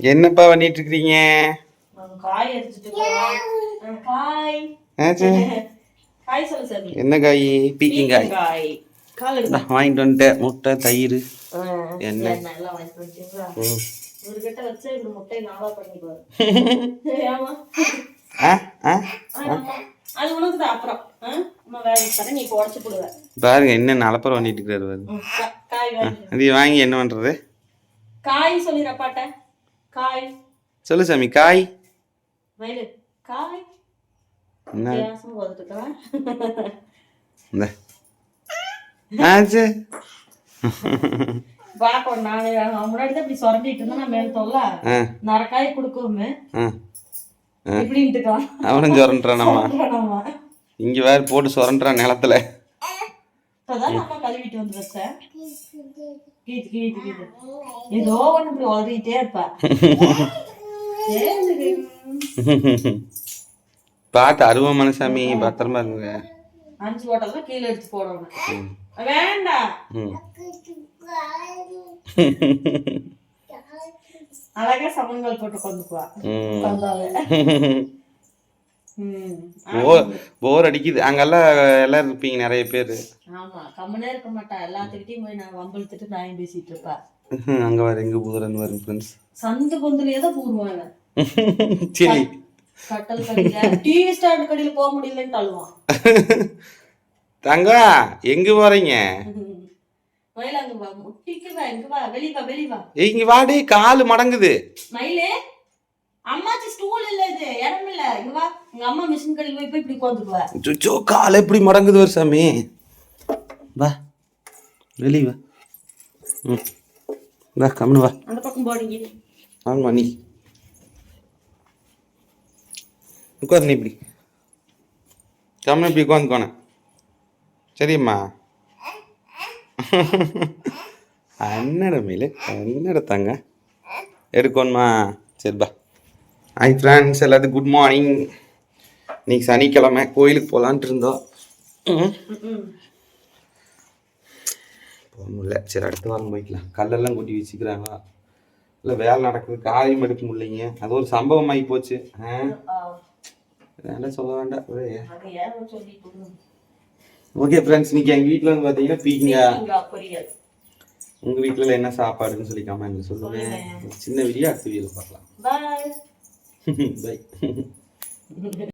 என்னப்பா பண்ணிட்டு சாமி. என்ன காய்? பீக்கிங் காய் வாங்கிட்டு வந்துட்டேன் முட்டை தயிர். அது போடுவ பாருங்க என்ன நலப்பரம் பண்ணிட்டு இருக்காரு காய் வாங்கி என்ன பண்றது? காய் சொல்லிடுறப்பாட்ட காய் சொல்லு சாமி காய் மயிலு காய் என்ன? இந்த. ஆச்சு. பார்க்கணும் நானே முன்னாடி தான் இப்படி சொரண்டிட்டு இருந்தா நான் மேல தொல்ல. நரக்காய் கொடுக்கவுமே ஆ. இப்படின்ட்டுக்கலாம் அவனும் சொரண்டானம்மா நம்ம. இங்க வேற போட்டு சொரண்டான் நிலத்துல. இப்பதான் நம்ம கழுவிட்டு வந்து வச்சேன் கீது கீது கீது. ஏதோ ஒண்ணு இப்படி உதறிட்டே இருப்பா. பார்த்து அருவமான சாமி பத்திரமா இருங்க. அஞ்சு ஓட்டெல்லாம் கீழே எடுத்து போடணும். வேண்டாம் அழகா சமன்கள் போட்டு கொண்டுக்குவா போர் போர் அடிக்குது. அங்கெல்லாம் எல்லாரும் இருப்பீங்க நிறைய பேர். ஆமா. கம்மனே இருக்க மாட்டா. எல்லாத்துக்கிட்டையும் போய் நான் வம்பிழுத்துட்டு நான் பேசிட்டு இருப்பா. அங்க வர எங்க பூதுறன்னு வரும் ஃப்ரெண்ட்ஸ் சந்து பொந்துலயே தான் பூருவாங்க சரி. கட்டல் கடியில டிவி ஸ்டாண்ட் கடியில போக முடியலன்னு அழுவான் தங்கம் எங்க போறீங்க? மயில அங்க வா முட்டிக்கு வா இங்க வா வெளிய வா வெளிய வா. ஏய், இங்க வாடி காலு மடங்குது. மயிலே அம்மாச்சி ஸ்டூல் இல்ல இது இடம் இல்ல. இங்க வா. எங்க அம்மா மிஷின் கடையில் போய் போய் இப்படி உட்காந்துக்குவா சுச்சோ கால் எப்படி மடங்குது ஒரு சாமி? வா வெளிய வா. ம். வா கம்னு வா. அந்த பக்கம் போடுங்க. நீ உட்காந்து இப்படி. கம்னு இப்படி உட்காந்துக்கோனே. சரிம்மா. என்னடா மேலே என்னடா தாங்க. எடுக்கணுமா சரிப்பா ஹாய் ஃப்ரெண்ட்ஸ் எல்லாத்துக்கும் குட் மார்னிங் இன்னைக்கு சனிக்கிழமை கோயிலுக்கு போகலான்ட்டு இருந்தோம். போக முடியல. சரி அடுத்த வாரம் போய்க்கலாம். கல்லெல்லாம் கொட்டி வச்சுக்கிறாங்களா இல்லை வேலை நடக்குது. காரியம் எடுக்க முடியலைங்க. அது ஒரு சம்பவம் ஆகி போச்சு. வேண்டாம் சொல்ல வேண்டாம். ஓகே ஃப்ரெண்ட்ஸ் இன்னைக்கு எங்கள் வீட்டில் வந்து பார்த்தீங்கன்னா புரியாது உங்கள் வீட்டில் என்ன சாப்பாடுன்னு சொல்லி கமெண்ட்ல சொல்லுங்க? சின்ன வீடியோ அடுத்த வீடியோவில் பார்க்கலாம். Bye bye